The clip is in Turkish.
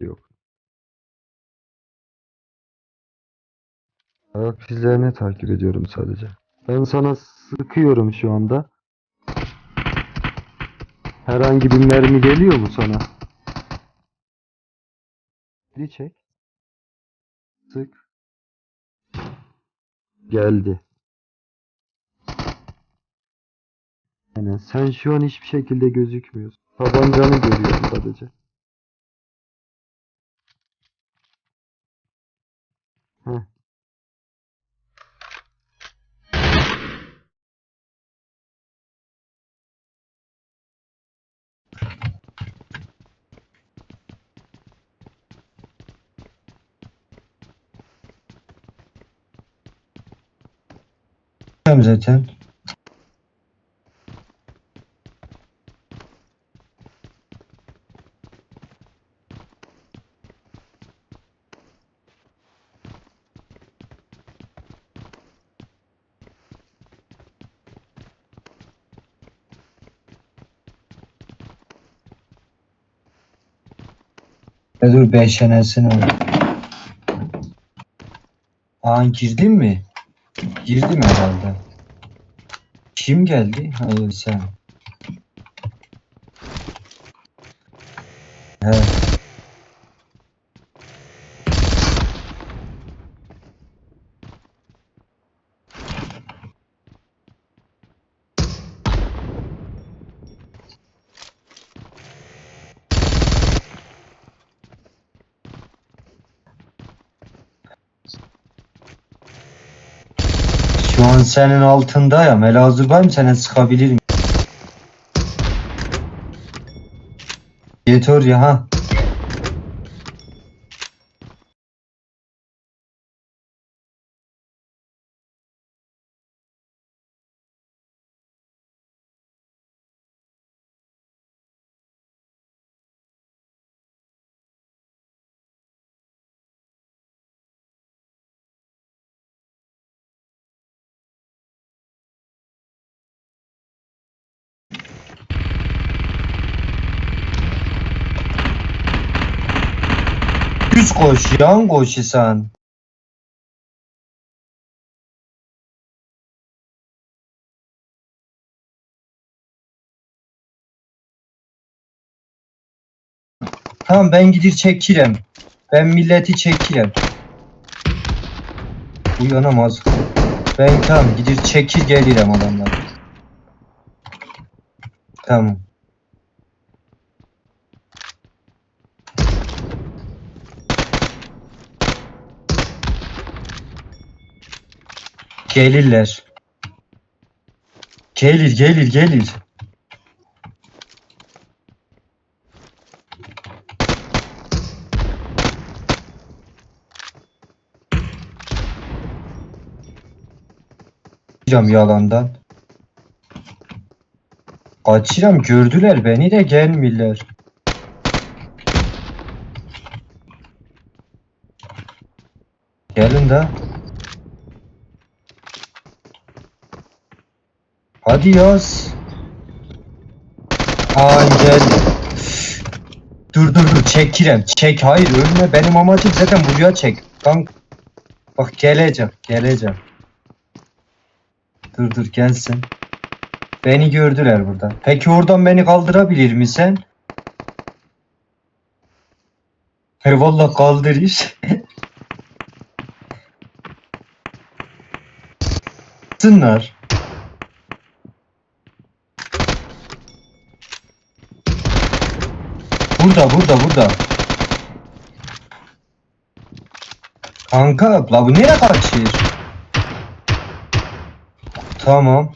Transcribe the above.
Yok. Ayak izlerini takip ediyorum sadece. Ben sana sıkıyorum şu anda. Herhangi bir mermi geliyor mu sana? Bir çek. Sık. Geldi. Aynen. Sen şu an hiçbir şekilde gözükmüyorsun. Tabancanı görüyorum sadece. Heh. Zaten. Ya dur beşenesini al. Aa girdin mi? Girdim herhalde. Kim geldi? Hayır sen. He. Şu an senin altında ya. Melazurbayım sana sıkabilirim. Yeter ya ha. Düz koş, yan koş sen. Tamam ben gidir çekirem. Ben milleti çekirem. Uyanamaz. Ben tamam gidir çekir gelirem adamlar. Tamam. Gelirler. Gelir gelir gelir. Kaçacağım yalandan. Kaçıram gördüler beni de gelmirler. Gelin de. Hadi yaz. Ay gel. Dur dur dur çekirem. Çek hayır ölme benim amacım zaten buraya çek. Kank. Bak geleceğim geleceğim. Dur dur gelsin. Beni gördüler burada. Peki oradan beni kaldırabilir misin? Eyvallah kaldırır. Sınlar. Burada burada burada. Kanka la bu nereye kaçıyor? Tamam.